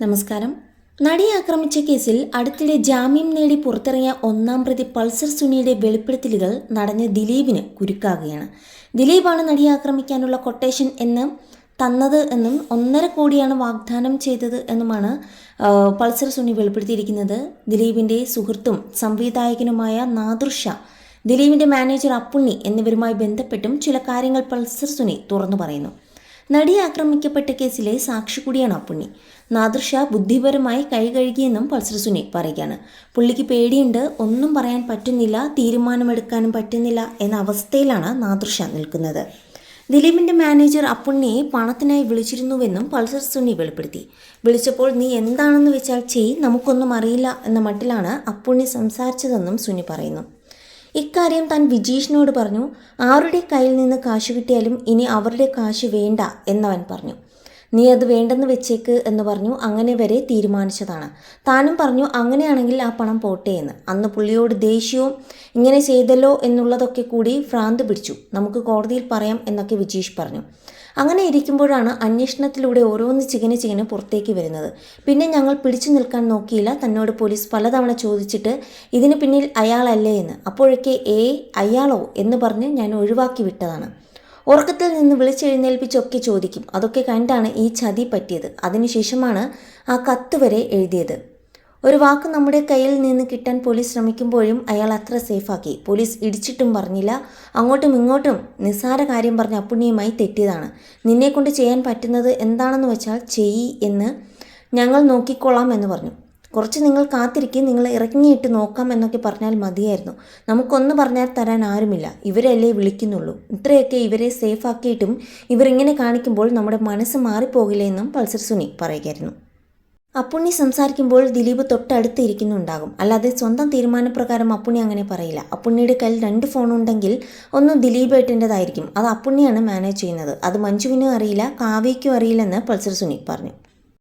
നമസ്കാരം. നടിയെ ആക്രമിച്ച കേസിൽ അടുത്തിടെ ജാമ്യം നേടി പുറത്തിറങ്ങിയ ഒന്നാം പ്രതി പൾസർ സുനിയുടെ വെളിപ്പെടുത്തലുകൾ നടന്ന് ദിലീപിന് കുരുക്കാകുകയാണ്. ദിലീപാണ് നടിയെ ആക്രമിക്കാനുള്ള കൊട്ടേഷൻ എന്ന് തന്നത് എന്നും ഒന്നര കോടിയാണ് വാഗ്ദാനം ചെയ്തത് എന്നുമാണ് പൾസർ സുനി വെളിപ്പെടുത്തിയിരിക്കുന്നത്. ദിലീപിന്റെ സുഹൃത്തും സംവിധായകനുമായ നാദൃഷ ദിലീപിന്റെ മാനേജർ അപ്പുണ്ണി എന്നിവരുമായി ബന്ധപ്പെട്ടും ചില കാര്യങ്ങൾ പൾസർ സുനി തുറന്നു പറയുന്നു. നടിയെ ആക്രമിക്കപ്പെട്ട കേസിലെ സാക്ഷി കൂടിയാണ് അപ്പുണ്ണി. നാദൃഷ ബുദ്ധിപരമായി കൈ കഴുകിയെന്നും പൾസർ സുനി പറയുകയാണ്. പുള്ളിക്ക് പേടിയുണ്ട് ഒന്നും പറയാൻ പറ്റുന്നില്ല തീരുമാനമെടുക്കാനും പറ്റുന്നില്ല എന്ന അവസ്ഥയിലാണ് നാദൃഷ നിൽക്കുന്നത്. ദിലീപിന്റെ മാനേജർ അപ്പുണ്ണിയെ പണത്തിനായി വിളിച്ചിരുന്നുവെന്നും പൾസർ സുനി വെളിപ്പെടുത്തി. വിളിച്ചപ്പോൾ നീ എന്താണെന്ന് വെച്ചാൽ ചെയ് നമുക്കൊന്നും അറിയില്ല എന്ന മട്ടിലാണ് അപ്പുണ്ണി സംസാരിച്ചതെന്നും സുനി പറയുന്നു. ഇക്കാര്യം താൻ വിജീഷിനോട് പറഞ്ഞു ആരുടെ കയ്യിൽ നിന്ന് കാശ് കിട്ടിയാലും ഇനി അവരുടെ കാശ് വേണ്ട എന്നവൻ പറഞ്ഞു. നീ അത് വേണ്ടെന്ന് വെച്ചേക്ക് എന്ന് പറഞ്ഞു അങ്ങനെ വരെ തീരുമാനിച്ചതാണ്. താനും പറഞ്ഞു അങ്ങനെയാണെങ്കിൽ ആ പണം പോട്ടെ എന്ന്. അന്ന് പുള്ളിയോട് ദേഷ്യവും ഇങ്ങനെ ചെയ്തല്ലോ എന്നുള്ളതൊക്കെ കൂടി ഭ്രാന്ത് പിടിച്ചു. നമുക്ക് കോടതിയിൽ പറയാം എന്നൊക്കെ വിജീഷ് പറഞ്ഞു. അങ്ങനെ ഇരിക്കുമ്പോഴാണ് അന്വേഷണത്തിലൂടെ ഓരോന്ന് ചികന് ചികന് പുറത്തേക്ക് വരുന്നത്. പിന്നെ ഞങ്ങൾ പിടിച്ചു നിൽക്കാൻ നോക്കിയില്ല. തന്നോട് പോലീസ് പലതവണ ചോദിച്ചിട്ട് ഇതിന് പിന്നിൽ അയാളല്ലേ എന്ന്. അപ്പോഴൊക്കെ ഏ അയാളോ എന്ന് പറഞ്ഞ് ഞാൻ ഒഴിവാക്കി വിട്ടതാണ്. ഉറക്കത്തിൽ നിന്ന് വിളിച്ചെഴുന്നേൽപ്പിച്ചൊക്കെ ചോദിക്കും. അതൊക്കെ കണ്ടാണ് ഈ ചതി പറ്റിയത്. അതിനുശേഷമാണ് ആ കത്ത് വരെ എഴുതിയത്. ഒരു വാക്ക് നമ്മുടെ കയ്യിൽ നിന്ന് കിട്ടാൻ പോലീസ് ശ്രമിക്കുമ്പോഴും അയാൾ അത്ര സേഫാക്കി. പോലീസ് ഇടിച്ചിട്ടും പറഞ്ഞില്ല. അങ്ങോട്ടും ഇങ്ങോട്ടും നിസ്സാര കാര്യം പറഞ്ഞ് അപ്പുണ്യമായി തെറ്റിയതാണ്. നിന്നെക്കൊണ്ട് ചെയ്യാൻ പറ്റുന്നത് എന്താണെന്ന് വെച്ചാൽ ചെയ്യി എന്ന് ഞങ്ങൾ നോക്കിക്കൊള്ളാം എന്ന് പറഞ്ഞു. കുറച്ച് നിങ്ങൾ കാത്തിരിക്കും നിങ്ങൾ ഇറങ്ങിയിട്ട് നോക്കാം എന്നൊക്കെ പറഞ്ഞാൽ മതിയായിരുന്നു. നമുക്കൊന്ന് പറഞ്ഞാൽ തരാൻ ആരുമില്ല. ഇവരല്ലേ വിളിക്കുന്നുള്ളൂ. ഇത്രയൊക്കെ ഇവരെ സേഫ് ആക്കിയിട്ടും ഇവരിങ്ങനെ കാണിക്കുമ്പോൾ നമ്മുടെ മനസ്സ് മാറിപ്പോകില്ല എന്നും പൾസർ സുനി പറയുകയായിരുന്നു. അപ്പുണ്ണി സംസാരിക്കുമ്പോൾ ദിലീപ് തൊട്ടടുത്ത് ഇരിക്കുന്നുണ്ടാകും. അല്ലാതെ സ്വന്തം തീരുമാനപ്രകാരം അപ്പുണ്ണി അങ്ങനെ പറയില്ല. അപ്പുണ്ണിയുടെ കയ്യിൽ രണ്ട് ഫോണുണ്ടെങ്കിൽ ഒന്ന് ദിലീപ് ഏട്ടന്റെതായിരിക്കും അത് അപ്പുണ്ണിയാണ് മാനേജ് ചെയ്യുന്നത്. അത് മഞ്ജുവിനും അറിയില്ല കാവ്യയ്ക്കും അറിയില്ലെന്ന് പൾസർ സുനി പറഞ്ഞു.